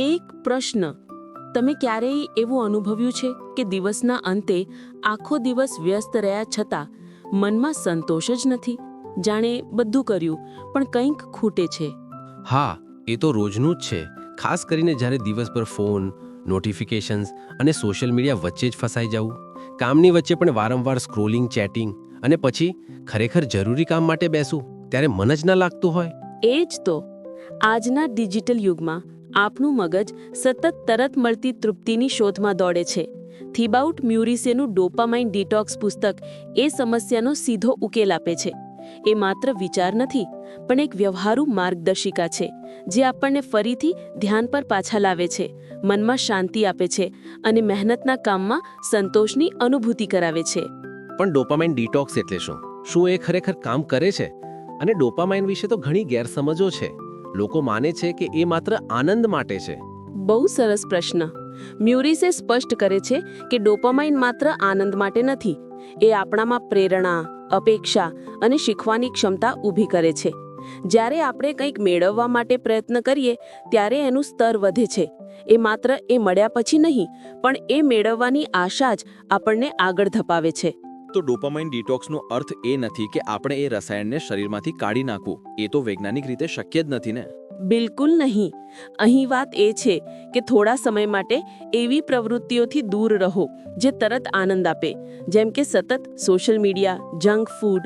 એક પ્રશ્ન. તમે ક્યારેય એવું અનુભવ્યું છે કે દિવસના અંતે આખો દિવસ વ્યસ્ત રહ્યા છતાં મનમાં સંતોષ જ નથી? જાણે બધું કર્યું પણ કંઈક ખૂટે છે. હા એ તો રોજનું જ છે. ખાસ કરીને જ્યારે દિવસભર ફોન નોટિફિકેશન્સ અને સોશિયલ મીડિયા વચ્ચે જ ફસાઈ જવું કામની વચ્ચે પણ વારંવાર સ્ક્રોલિંગ ચેટિંગ અને પછી ખરેખર જરૂરી કામ માટે બેસું ત્યારે મન જ ના લાગતું હોય. એ જ તો. આજના ડિજિટલ યુગમાં આપનું મગજ સતત તરત મળતી તૃપ્તિની શોધમાં દોડે છે. થીબાઉટ મ્યુરિસેનું ડોપામાઇન ડિટોક્સ પુસ્તક એ સમસ્યાનો સીધો ઉકેલ આપે છે. એ માત્ર વિચાર નથી, પણ એક વ્યવહારુ માર્ગદર્શિકા છે, જે આપણને ફરીથી ધ્યાન પર પાછા લાવે છે, મનમાં શાંતિ આપે છે અને મહેનતના કામમાં સંતોષની અનુભૂતિ કરાવે છે. પણ ડોપામાઇન ડિટોક્સ એટલે શું? શું એ ખરેખર કામ કરે છે? અને ડોપામાઇન વિશે તો ઘણી ગેરસમજો છે. લોકો માને છે કે એ માત્ર આનંદ માટે છે. બહુ સરસ પ્રશ્ન. મ્યુરિસે સ્પષ્ટ કરે છે કે ડોપામાઇન માત્ર આનંદ માટે નથી. એ આપણામાં પ્રેરણા, અપેક્ષા અને શીખવાની ક્ષમતા ઊભી કરે છે. જ્યારે આપણે કંઈક મેળવવા માટે પ્રયત્ન કરીએ, ત્યારે એનું સ્તર વધે છે. એ માત્ર એ મળ્યા પછી નહીં, પણ એ મેળવવાની આશા જ આપણને આગળ ધપાવે છે. તો ડોપામાઇન ડિટોક્સનો અર્થ એ નથી કે આપણે એ રસાયણને શરીરમાંથી કાઢી નાખવું. એ તો વૈજ્ઞાનિક રીતે શક્ય જ નથી ને? બિલકુલ નહીં. અહીં વાત એ છે કે થોડા સમય માટે એવી પ્રવૃત્તિઓથી દૂર રહો જે તરત આનંદ આપે. જેમ કે સતત social media junk food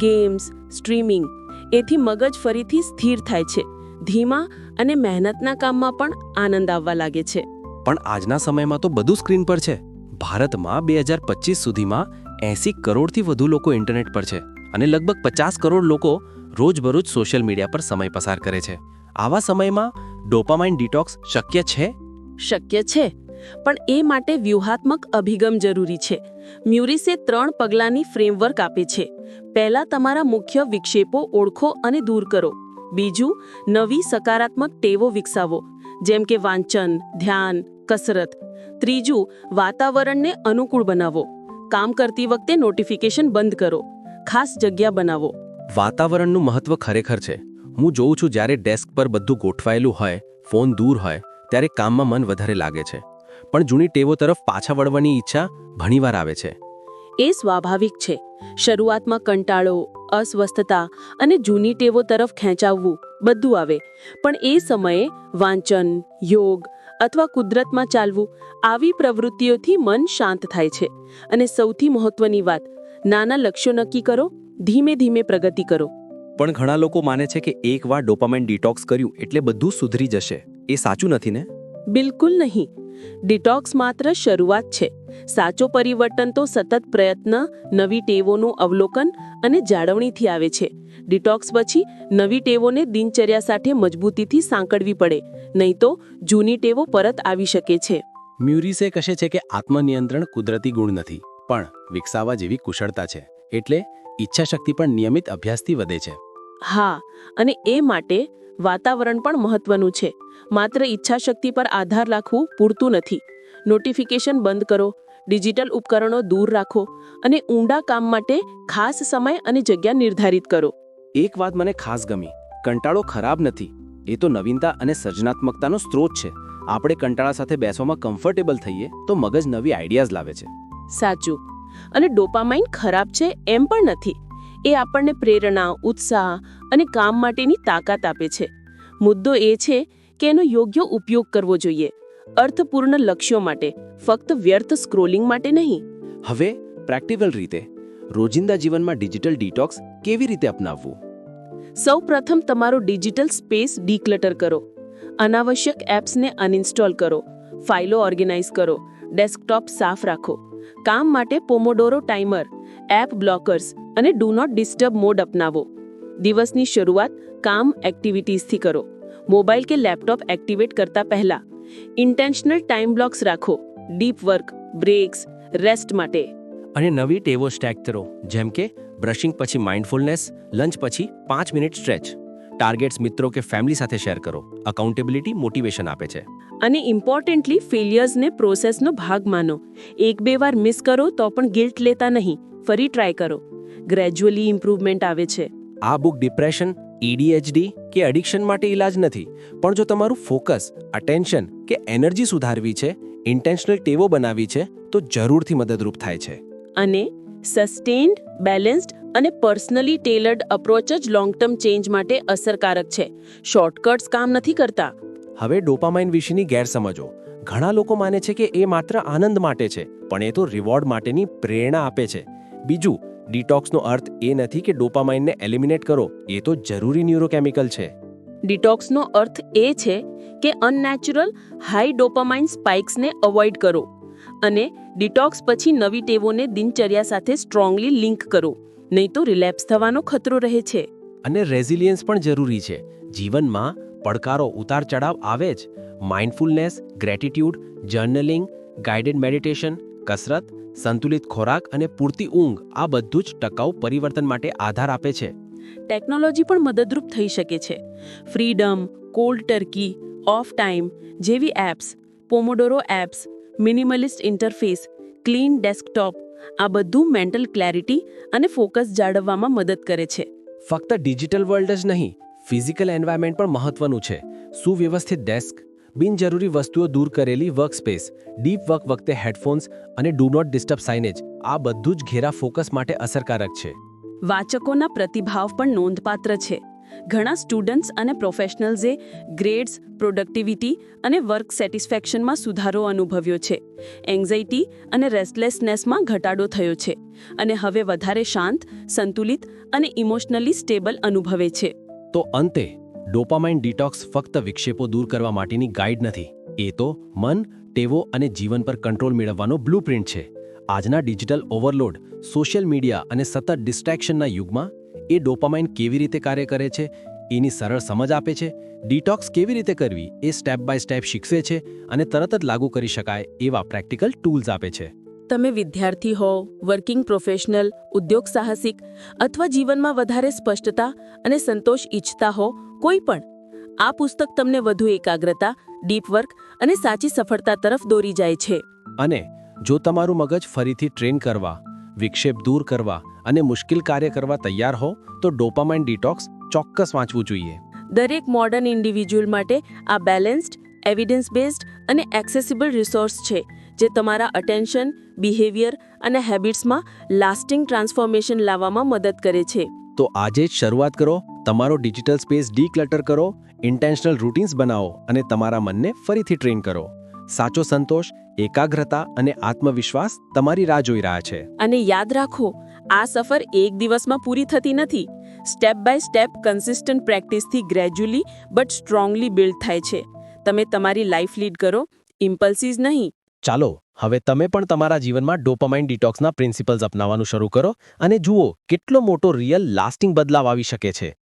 games streaming. એથી મગજ ફરીથી સ્થિર થાય છે. ધીમા અને મહેનતના કામમાં પણ આનંદ આવવા લાગે છે. પણ આજના સમયમાં તો બધું સ્ક્રીન પર છે. ભારતમાં બે હજાર પચીસ સુધીમાં એંસી કરોડથી વધુ લોકો ઇન્ટરનેટ પર છે અને લગભગ પચાસ કરોડ લોકો રોજબરોજ સોશિયલ મીડિયા પર સમય પસાર કરે છે. આવા સમયમાં ડોપામાઇન ડિટોક્સ શક્ય છે? શક્ય છે. પણ એ માટે વ્યૂહાત્મક અભિગમ જરૂરી છે. મ્યુરિસે ત્રણ પગલાંની ફ્રેમવર્ક આપે છે. પહેલા તમારા મુખ્ય વિક્ષેપો ઓળખો અને દૂર કરો. બીજું, નવી સકારાત્મક ટેવો વિકસાવો, જેમ કે વાંચન, ધ્યાન, કસરત. ત્રીજું, વાતાવરણને અનુકૂળ બનાવો. કામ કરતી વખતે નોટિફિકેશન બંધ કરો. ખાસ જગ્યા બનાવો. વાતાવરણનું મહત્વ ખરેખર છે. હું જોઉં છું જ્યારે ડેસ્ક પર બધું ગોઠવાયેલું હોય ફોન દૂર હોય ત્યારે કામમાં મન વધારે લાગે છે. પણ જૂની ટેવો તરફ પાછા વળવાની ઈચ્છા ઘણીવાર આવે છે. એ સ્વાભાવિક છે. શરૂઆતમાં કંટાળો અસ્વસ્થતા અને જૂની ટેવો તરફ ખેંચાવવું બધું આવે. પણ એ સમયે વાંચન યોગ અથવા કુદરતમાં ચાલવું આવી પ્રવૃત્તિઓથી મન શાંત થાય છે. અને સૌથી મહત્વની વાત નાના લક્ષ્યો નક્કી કરો ધીમે ધીમે પ્રગતિ કરો. પણ ઘણા લોકો માને છે કે એકવાર ડોપામાઇન ડિટોક્સ કર્યું એટલે બધું સુધરી જશે. એ સાચું નથી ને? બિલકુલ નહીં. ડિટોક્સ માત્ર શરૂઆત છે. સાચો પરિવર્તન તો સતત પ્રયત્ન નવી ટેવોનું અવલોકન અને જાળવણીથી આવે છે. ડિટોક્સ પછી નવી ટેવોને દિનચર્યા સાથે મજબૂતીથી સાંકળવી પડે. નહીં તો જૂની ટેવો પરત આવી શકે છે. મ્યુરિસે કહે છે કે આત્મનિયંત્રણ કુદરતી ગુણ નથી પણ વિકસાવવા જેવી કુશળતા છે એટલે ઈચ્છાશક્તિ પણ નિયમિત અભ્યાસથી વધે છે. હા અને એ માટે વાતાવરણ પણ મહત્વનું છે. માત્ર ઈચ્છાશક્તિ પર આધાર રાખવું પૂરતું નથી. નોટિફિકેશન બંધ કરો ડિજિટલ ઉપકરણો દૂર રાખો અને ઊંડા કામ માટે ખાસ સમય અને જગ્યા નિર્ધારિત કરો. એક વાત મને ખાસ ગમી. કંટાળો ખરાબ નથી. એ તો નવીનતા અને સર્જનાત્મકતાનો સ્ત્રોત છે. આપણે કંટાળા સાથે બેસવામાં કમ્ફર્ટેબલ થઈએ તો મગજ નવી આઈડિયાઝ લાવે છે. સાચું. અને ડોપામાઇન ખરાબ છે એમ પણ નથી. એ આપણને પ્રેરણા ઉત્સાહ અને કામ માટેની તાકાત આપે છે. મુદ્દો એ છે કે એનો યોગ્ય ઉપયોગ કરવો જોઈએ. અર્થપૂર્ણ લક્ષ્યો માટે. ફક્ત વ્યર્થ સ્ક્રોલિંગ માટે નહીં. હવે પ્રેક્ટિકલ રીતે રોજિંદા જીવનમાં ડિજિટલ ડિટોક્સ કેવી રીતે અપનાવવું? સૌ પ્રથમ તમારો ડિજિટલ સ્પેસ ડીક્લટર કરો. અનાવશ્યક એપ્સને અનઇન્સ્ટોલ કરો. ફાઇલો ઓર્ગેનાઇઝ કરો. ડેસ્કટોપ સાફ રાખો. કામ માટે પોમોડોરો ટાઈમર, એપ બ્લોકર્સ અને ડુ નોટ ડિસ્ટર્બ મોડ અપનાવો. દિવસની શરૂઆત કામ એક્ટિવિટીઝથી કરો. મોબાઈલ કે લેપટોપ એક્ટિવેટ કરતા પહેલા. ઇન્ટેન્શનલ ટાઈમ બ્લોક્સ રાખો. ડીપ વર્ક, બ્રેક્સ, રેસ્ટ માટે. અને નવી ટેવો સ્ટેક કરો જેમ કે બ્રશિંગ પછી માઇન્ડફુલનેસ લંચ પછી પાંચ મિનિટ સ્ટ્રેચ ટાર્ગેટ્સ મિત્રો કે ફેમિલી સાથે શેર કરો. અકાઉન્ટેબિલિટી મોટિવેશન આપે છે. અને ઇમ્પોર્ટન્ટલી ફેલિયર્સને પ્રોસેસનો ભાગ માનો. એક બે વાર મિસ કરો તો પણ ગિલ્ટ લેતા નહીં ફરી ટ્રાય કરો. ગ્રેજ્યુઅલી ઇમ્પ્રુવમેન્ટ આવે છે. આ બુક ડિપ્રેશન ઈડીએચડી કે એડિક્શન માટે ઇલાજ નથી પણ જો તમારું ફોકસ અટેન્શન કે એનર્જી સુધારવી છે ઇન્ટેન્શનલ ટેવો બનાવવી છે તો જરૂરથી મદદરૂપ થાય છે. અને સસ્ટેન્ડ બેલેન્સ્ડ અને પર્સનલી ટેલર્ડ અપ્રોચ જ લોંગ ટર્મ ચેન્જ માટે અસરકારક છે. શોર્ટકટ્સ કામ નથી કરતા. હવે ડોપામાઇન વિશેની ગેરસમજો. ઘણા લોકો માને છે કે એ માત્ર આનંદ માટે છે પણ એ તો રિવોર્ડ માટેની પ્રેરણા આપે છે. બીજું ડિટોક્સનો અર્થ એ નથી કે ડોપામાઇનને એલિમિનેટ કરો એ તો જરૂરી ન્યુરોકેમિકલ છે. ડિટોક્સનો અર્થ એ છે કે અનનેચરલ હાઈ ડોપામાઇન સ્પાઇક્સને અવોઇડ કરો. અને ડિટોક્સ પછી નવી ટેવોને દિનચર્યા સાથે સ્ટ્રોંગલી લિંક કરો. નહીં તો રિલેપ્સ થવાનો ખતરો રહે છે. અને રેઝિલિયન્સ પણ જરૂરી છે. જીવનમાં પડકારો ઉતાર ચઢાવ આવે જ. Mindfulness gratitude journaling guided meditation કસરત સંતુલિત ખોરાક અને પૂરતી ઊંઘ આ બધું જ ટકાઉ પરિવર્તન માટે આધાર આપે છે. ટેકનોલોજી પણ મદદરૂપ થઈ શકે છે. Freedom Cold Turkey off time જેવી apps Pomodoro apps minimalist interface clean desktop આ બધું મેન્ટલ ક્લેરિટી અને ફોકસ જાળવવામાં મદદ કરે છે. ફક્ત ડિજિટલ વર્લ્ડ જ નહીં ફિઝિકલ એન્વાયરમેન્ટ પણ મહત્વનું છે. સુવ્યવસ્થિત ડેસ્ક બિનજરૂરી વસ્તુઓ દૂર કરેલી વર્કસ્પેસ ડીપ વર્ક વખતે હેડફોન્સ અને ડુ નોટ ડિસ્ટર્બ સાઇનેજ આ બધું જ ઘેરા ફોકસ માટે અસરકારક છે. વાચકોના પ્રતિભાવ પણ નોંધપાત્ર છે. ઘણા સ્ટુડન્ટ્સ અને પ્રોફેશનલ્સે ગ્રેડ્સ પ્રોડક્ટિવિટી અને વર્ક સેટિસ્ફેક્શનમાં સુધારો અનુભવ્યો છે. એન્ઝાઇટી અને રેસ્ટલેસનેસમાં ઘટાડો થયો છે અને હવે વધારે શાંત, સંતુલિત અને ઇમોશનલી સ્ટેબલ અનુભવે છે. તો અંતે ડોપામાઇન ડિટોક્સ ફક્ત વિક્ષેપો દૂર કરવા માટેની ગાઈડ નથી. એ તો મન, ટેવો અને જીવન પર કંટ્રોલ મેળવવાનો બ્લુપ્રિન્ટ છે. આજના ડિજિટલ ઓવરલોડ સોશિયલ મીડિયા અને સતત ડિસ્ટ્રેક્શનના યુગમાં એ ડોપામાઇન કેવી રીતે કાર્ય કરે છે એની સરળ સમજ આપે છે ડિટોક્સ કેવી રીતે કરવી એ સ્ટેપ બાય સ્ટેપ શીખવે છે અને તરત જ લાગુ કરી શકાય એવા પ્રેક્ટિકલ ટૂલ્સ આપે છે. તમે વિદ્યાર્થી હો વર્કિંગ પ્રોફેશનલ ઉદ્યોગ સાહસિક અથવા જીવનમાં વધારે સ્પષ્ટતા અને સંતોષ ઈચ્છતા હો કોઈ પણ આ પુસ્તક તમને વધુ એકાગ્રતા ડીપ વર્ક અને સાચી સફળતા તરફ દોરી જાય છે. અને જો તમારું મગજ ફરીથી ટ્રેન કરવા વિક્ષેપ દૂર કરવા અને મુશ્કેલ કાર્ય કરવા તૈયાર હો તો ડોપામાઇન ડિટોક્સ ચોક્કસ વાંચવું જોઈએ. દરેક મોડર્ન ઇન્ડિવિજ્યુઅલ માટે આ બેલેન્સ્ડ એવિડન્સ બેઝડ અને એક્સેસિબલ રિસોર્સ છે જે તમારા અટેન્શન બિહેવિયર અને હેબિટ્સમાં લાસ્ટિંગ ટ્રાન્સફોર્મેશન લાવવામાં મદદ કરે છે. તો આજે જ શરૂઆત કરો તમારો ડિજિટલ સ્પેસ ડીક્લટર કરો ઇન્ટેન્શનલ રૂટીન્સ બનાવો અને તમારા મનને ફરીથી ટ્રેન કરો. સાચો સંતોષ એકાગ્રતા અને આત્મવિશ્વાસ તમારી રાહ જોઈ રહ્યા છે. અને યાદ રાખો આ સફર એક દિવસમાં પૂરી થતી નથી. સ્ટેપ બાય સ્ટેપ કન્સિસ્ટન્ટ પ્રેક્ટિસથી ગ્રેજ્યુઅલી બટ સ્ટ્રોંગલી બિલ્ડ થાય છે. તમે તમારી લાઈફ લીડ કરો ઇમ્પલ્સીસ નહીં. ચાલો હવે તમે પણ તમારા જીવનમાં ડોપામાઇન ડિટોક્સના પ્રિન્સિપલ્સ અપનાવવાનું શરૂ કરો અને જુઓ કેટલો મોટો રિયલ લાસ્ટિંગ બદલાવ આવી શકે છે.